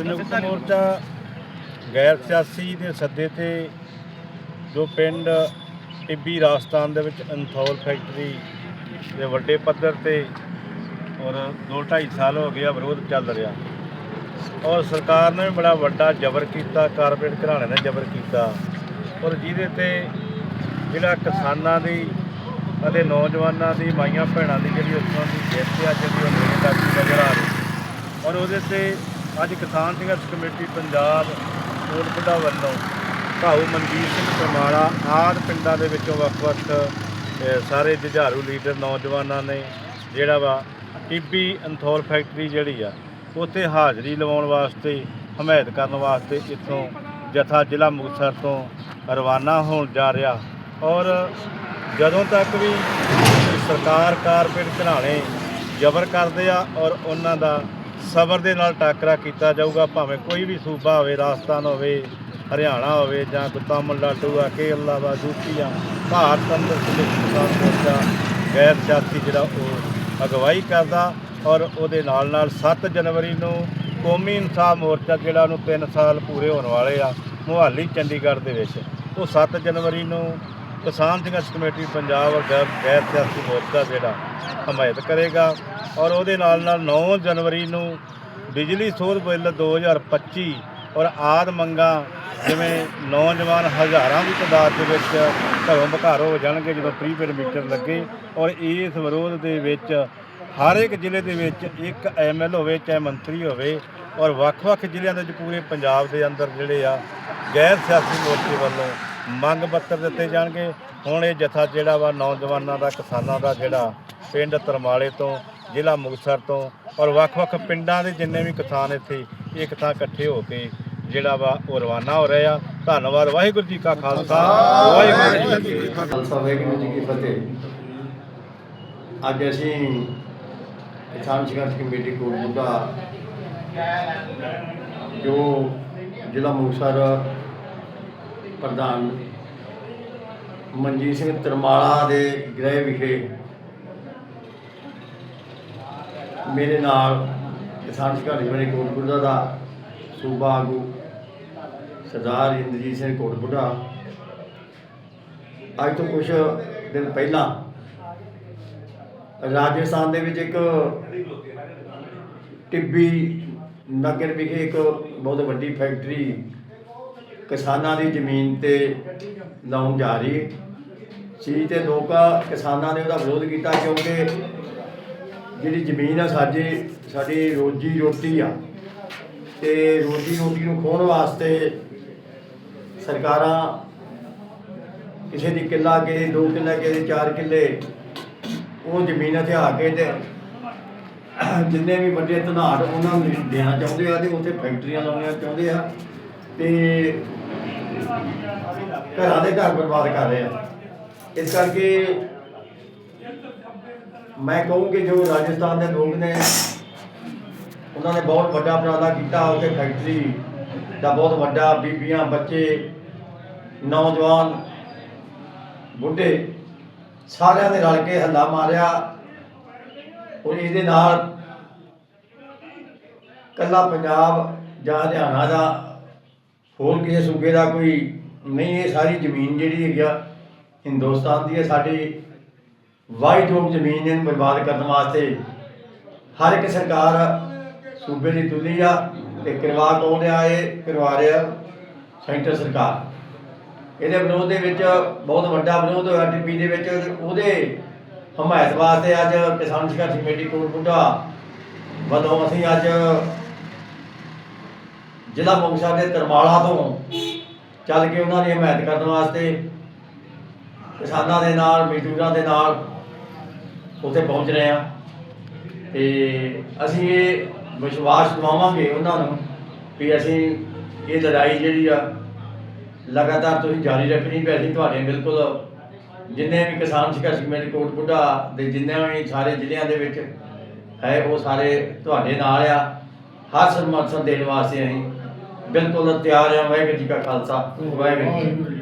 ਸੰਯੁਕਤ ਮੋਰਚਾ ਗੈਰ ਸਿਆਸੀ ਦੇ ਸੱਦੇ ਤੇ ਜੋ ਪਿੰਡ ਟਿੱਬੀ ਰਾਜਸਥਾਨ ਦੇ ਵਿੱਚ ਅਨਥੌਲ ਫੈਕਟਰੀ ਦੇ ਵੱਡੇ ਪੱਧਰ ਤੇ ਔਰ 2.5 ਸਾਲ ਹੋ ਗਿਆ ਵਿਰੋਧ ਚੱਲ ਰਿਹਾ। ਔਰ ਸਰਕਾਰ ਨੇ ਵੀ ਬੜਾ ਵੱਡਾ ਜ਼ਬਰ ਕੀਤਾ, ਕਾਰਪੋਰੇਟ ਘਰਾਣੇ ਨੇ ਜ਼ਬਰ ਕੀਤਾ ਔਰ ਜਿਹਦੇ ਤੇ ਜਿਹੜਾ ਕਿਸਾਨਾਂ ਦੀ ਅਤੇ ਨੌਜਵਾਨਾਂ ਦੀ, ਮਾਈਆਂ ਭੈਣਾਂ ਦੀ ਜਿਹੜੀ ਉੱਥੋਂ ਦੀ ਜਿੱਤ ਆ, ਜਿਹੜੀ ਉਹ ਮੇਰੇ ਤੱਕ ਨਜ਼ਰ ਆ ਰਹੀ। ਔਰ ਉਹਦੇ ਤੇ ਅੱਜ ਕਿਸਾਨ ਸੰਘਰਸ਼ ਕਮੇਟੀ ਪੰਜਾਬ ਕੋਟਪੁਰਾ ਵੱਲੋਂ ਭਾਊ ਮਨਜੀਤ ਸਿੰਘ ਪਰਮਾਲਾ ਆਦ ਪਿੰਡਾਂ ਦੇ ਵਿੱਚੋਂ ਵੱਖ-ਵੱਖ ਸਾਰੇ ਜੁਝਾਰੂ ਲੀਡਰ, ਨੌਜਵਾਨਾਂ ਨੇ ਜਿਹੜਾ ਵਾ ਟੀਬੀ ਅੰਥੌਲ ਫੈਕਟਰੀ ਜਿਹੜੀ ਆ, ਉੱਥੇ ਹਾਜ਼ਰੀ ਲਵਾਉਣ ਵਾਸਤੇ, ਹਮਾਇਤ ਕਰਨ ਵਾਸਤੇ ਇੱਥੋਂ ਜਥਾ ਜ਼ਿਲ੍ਹਾ ਮੁਕਤਸਰ ਤੋਂ ਰਵਾਨਾ ਹੋਣ ਜਾ ਰਿਹਾ। ਔਰ ਜਦੋਂ ਤੱਕ ਵੀ ਸਰਕਾਰ ਕਾਰਪੋਰੇਟ ਘਰਾਣੇ ਜ਼ਬਰ ਕਰਦੇ ਆ ਔਰ ਉਹਨਾਂ ਦਾ ਸਬਰ ਦੇ ਨਾਲ ਟਾਕਰਾ ਕੀਤਾ ਜਾਊਗਾ, ਭਾਵੇਂ ਕੋਈ ਵੀ ਸੂਬਾ ਹੋਵੇ, ਰਾਜਸਥਾਨ ਹੋਵੇ, ਹਰਿਆਣਾ ਹੋਵੇ ਜਾਂ ਕੋਈ ਤਾਮਿਲਨਾਡੂ ਆ, ਕੇਰਲਾ ਵਾ, ਯੂਪੀ ਆ, ਭਾਰਤ ਅੰਦਰ ਸੰਯੁਕਤ ਕਿਸਾਨ ਮੋਰਚਾ, ਗੈਰ ਸਿਆਸੀ ਜਿਹੜਾ ਉਹ ਅਗਵਾਈ ਕਰਦਾ ਔਰ ਉਹਦੇ ਨਾਲ ਨਾਲ 7 ਜਨਵਰੀ ਨੂੰ ਕੌਮੀ ਇਨਸਾਫ ਮੋਰਚਾ ਜਿਹੜਾ ਉਹਨੂੰ 3 ਸਾਲ ਪੂਰੇ ਹੋਣ ਵਾਲੇ ਆ, ਮੁਹਾਲੀ, ਚੰਡੀਗੜ੍ਹ ਦੇ ਵਿੱਚ। ਉਹ 7 ਜਨਵਰੀ ਨੂੰ ਕਿਸਾਨ ਸੰਘਰਸ਼ ਕਮੇਟੀ ਪੰਜਾਬ ਔਰ ਗੈਰ ਗੈਰ ਸਿਆਸੀ ਮੋਰਚਾ ਜਿਹੜਾ ਹਮਾਇਤ ਕਰੇਗਾ ਔਰ ਉਹਦੇ ਨਾਲ ਨਾਲ 9 ਜਨਵਰੀ ਨੂੰ ਬਿਜਲੀ ਸੋਧ ਬਿੱਲ 2025 ਔਰ ਆਦ ਮੰਗਾਂ ਜਿਵੇਂ ਨੌਜਵਾਨ ਹਜ਼ਾਰਾਂ ਦੀ ਤਾਦਾਦ ਦੇ ਵਿੱਚ ਘਰੋਂ ਬਘਾਰ ਹੋ ਜਾਣਗੇ ਜਦੋਂ ਪ੍ਰੀਪੇਡ ਮੀਟਰ ਲੱਗੇ ਔਰ ਇਸ ਵਿਰੋਧ ਦੇ ਵਿੱਚ ਹਰ ਇੱਕ ਜ਼ਿਲ੍ਹੇ ਦੇ ਵਿੱਚ ਇੱਕ ਐਮਐਲ ਹੋਵੇ, ਚਾਹੇ ਮੰਤਰੀ ਹੋਵੇ ਔਰ ਵੱਖ-ਵੱਖ ਜ਼ਿਲ੍ਹਿਆਂ ਦੇ ਵਿੱਚ ਪੂਰੇ ਪੰਜਾਬ ਦੇ ਅੰਦਰ ਜਿਹੜੇ ਆ ਗੈਰ ਸਿਆਸੀ ਮੋਰਚੇ ਵੱਲੋਂ ਮੰਗ ਪੱਤਰ ਦਿੱਤੇ ਜਾਣਗੇ। ਹੁਣ ਇਹ ਜਥਾ ਜਿਹੜਾ ਵਾ ਨੌਜਵਾਨਾਂ ਦਾ, ਕਿਸਾਨਾਂ ਦਾ ਜਿਹੜਾ ਪਿੰਡ ਤਰਮਾਲੇ ਤੋਂ, ਜ਼ਿਲ੍ਹਾ ਮੁਕਤਸਰ ਤੋਂ ਔਰ ਵੱਖ-ਵੱਖ ਪਿੰਡਾਂ ਦੇ ਜਿੰਨੇ ਵੀ ਕਿਸਾਨ ਇੱਥੇ ਇੱਕ ਥਾਂ ਇਕੱਠੇ ਹੋ ਕੇ ਜਿਹੜਾ ਵਾ ਉਹ ਰਵਾਨਾ ਹੋ ਰਿਹਾ ਧੰਨਵਾਦ, ਵਾਹਿਗੁਰੂ ਜੀ ਕਾ ਖਾਲਸਾ। ਵਾਹਿਗੁਰੂ ਜੀ ਕੀ ਫਤਿਹ। ਖਾਲਸਾ, ਵਾਹਿਗੁਰੂ ਜੀ ਕੀ ਫਤਿਹ। ਅੱਜ ਅਸੀਂ ਕਿਸਾਨ ਸੰਘਰਸ਼ ਕਮੇਟੀ ਕੋਲ ਕੋਟਬੁੱਢਾ ਜੋ ਜ਼ਿਲ੍ਹਾ ਮੁਕਤਸਰ ਪ੍ਰਧਾਨ ਮਨਜੀਤ ਸਿੰਘ ਤਰਮਾਲਾ ਦੇ ਗ੍ਰਹਿ ਵਿਖੇ ਮੇਰੇ ਨਾਲ ਕਿਸਾਨ ਸੰਘਰਸ਼ ਕਮੇਟੀ ਕੋਟਬੁੱਢਾ ਦਾ ਸੂਬਾ ਆਗੂ ਸਰਦਾਰ ਇੰਦਰਜੀਤ ਸਿੰਘ ਕੋਟਬੁੱਢਾ ਅੱਜ ਤੋਂ ਕੁਝ ਦਿਨ ਪਹਿਲਾਂ ਰਾਜਸਥਾਨ ਦੇ ਵਿੱਚ ਇੱਕ ਟਿੱਬੀ ਨਗਰ ਵਿਖੇ ਇੱਕ ਬਹੁਤ ਵੱਡੀ ਫੈਕਟਰੀ ਕਿਸਾਨਾਂ ਦੀ ਜ਼ਮੀਨ ਤੇ ਲਾਉਣ ਜਾ ਰਹੀ ਸੀ ਤੇ ਲੋਕਾਂ ਕਿਸਾਨਾਂ ਨੇ ਉਹਦਾ ਵਿਰੋਧ ਕੀਤਾ ਕਿਉਂਕਿ ਜਿਹੜੀ ਜ਼ਮੀਨ ਆ ਸਾਡੀ ਸਾਡੀ ਰੋਜੀ ਰੋਟੀ ਆ। ਤੇ ਰੋਜੀ ਰੋਟੀ ਨੂੰ ਖੋਣ ਵਾਸਤੇ ਸਰਕਾਰਾਂ ਕਿਸੇ ਦੀ ਕਿੱਲਾ, ਕਿਸੇ ਦੋ ਕਿੱਲਾ, ਕਿਸੇ ਚਾਰ ਕਿੱਲੇ ਉਹ ਜ਼ਮੀਨ ਹਥਿਆ ਕੇ ਤੇ ਜਿੰਨੇ ਵੀ ਵੱਡੇ ਧਨਾੜ ਉਹਨਾਂ ਨੂੰ ਦੇਣਾ ਚਾਹੁੰਦੇ ਆ ਤੇ ਉੱਥੇ ਫੈਕਟਰੀਆਂ ਲਾਉਣੀਆਂ ਚਾਹੁੰਦੇ ਆ। ਤੇ ਘਰਾਂ ਦੇ ਘਰ ਬਰਬਾਦ ਕਰ ਰਹੇ ਆ। ਇਸ ਕਰਕੇ ਮੈਂ ਕਹੂੰ ਕਿ ਜੋ ਰਾਜਸਥਾਨ ਦੇ ਲੋਕ ਨੇ, ਉਹਨਾਂ ਨੇ ਬਹੁਤ ਵੱਡਾ ਉਪਰਾਲਾ ਕੀਤਾ, ਉੱਥੇ ਫੈਕਟਰੀ ਦਾ ਬਹੁਤ ਵੱਡਾ ਬੀਬੀਆਂ, ਬੱਚੇ, ਨੌਜਵਾਨ, ਬੁੱਢੇ ਸਾਰਿਆਂ ਨੇ ਰਲ ਕੇ ਹੱਲਾ ਮਾਰਿਆ ਔਰ ਇਹਦੇ ਨਾਲ ਕੱਲਾ ਪੰਜਾਬ ਜਾਂ ਹਰਿਆਣਾ ਦਾ ਹੋਰ ਕਿਸੇ ਸੂਬੇ ਦਾ ਕੋਈ, ਨਹੀਂ, ਇਹ ਸਾਰੀ ਜ਼ਮੀਨ ਜਿਹੜੀ ਹੈਗੀ ਆ, ਹਿੰਦੁਸਤਾਨ ਦੀ ਹੈ, ਸਾਡੀ ਵਾਈਟ ਹੋਮ ਜ਼ਮੀਨ ਇਹਨੂੰ ਬਰਬਾਦ ਕਰਨ ਵਾਸਤੇ ਹਰ ਇੱਕ ਸਰਕਾਰ ਸੂਬੇ ਦੀ ਤੁਲੀ ਆ ਤੇ ਕਰਵਾ ਕੌਣ ਰਿਹਾ ਇਹ? ਕਰਵਾ ਰਿਹਾ ਸੈਂਟਰ ਸਰਕਾਰ। ਇਹਦੇ ਵਿਰੋਧ ਦੇ ਵਿੱਚ ਬਹੁਤ ਵੱਡਾ ਵਿਰੋਧ ਹੋਇਆ ਟਿੱਬੀ ਦੇ ਵਿੱਚ ਉਹਦੇ ਹਮਾਇਤ ਵਾਸਤੇ ਅੱਜ ਕਿਸਾਨ ਸੰਘਰਸ਼ ਕਮੇਟੀ ਕੋਟਬੁੱਢਾ ਵੱਲੋਂ ਅਸੀਂ ਅੱਜ ਜ਼ਿਲ੍ਹਾ ਮੁਕਤਸਰ ਦੇ ਤਰਮਾਲਾ ਤੋਂ ਚੱਲ ਕੇ ਉਹਨਾਂ ਦੀ ਹਮਾਇਤ ਕਰਨ ਵਾਸਤੇ ਕਿਸਾਨਾਂ ਦੇ ਨਾਲ, ਮਜ਼ਦੂਰਾਂ ਦੇ ਨਾਲ ਉੱਥੇ ਪਹੁੰਚ ਰਹੇ ਆ ਤੇ ਅਸੀਂ ਇਹ ਵਿਸ਼ਵਾਸ ਦਿਵਾਵਾਂਗੇ ਉਹਨਾਂ ਨੂੰ ਵੀ ਅਸੀਂ ਇਹ ਲੜਾਈ ਜਿਹੜੀ ਆ ਲਗਾਤਾਰ ਤੁਸੀਂ ਜਾਰੀ ਰੱਖਣੀ ਪੈ ਅਸੀਂ ਤੁਹਾਡੇ ਬਿਲਕੁਲ ਜਿੰਨੇ ਵੀ ਕਿਸਾਨ ਸੰਘਰਸ਼ ਕਮੇਟੀ ਕੋਟਬੁੱਢਾ ਦੇ ਜਿੰਨੇ ਵੀ ਸਾਰੇ ਜ਼ਿਲ੍ਹਿਆਂ ਦੇ ਵਿੱਚ ਹੈ, ਉਹ ਸਾਰੇ ਤੁਹਾਡੇ ਨਾਲ ਆ। ਹਰ ਸਮਰਥਨ ਦੇਣ ਵਾਸਤੇ ਅਸੀਂ ਬਿਲਕੁਲ ਤਿਆਰ ਹਾਂ ਵਾਹਿਗੁਰੂ ਜੀ ਕਾ ਖਾਲਸਾ ਵਾਹਿਗੁਰੂ ਜੀ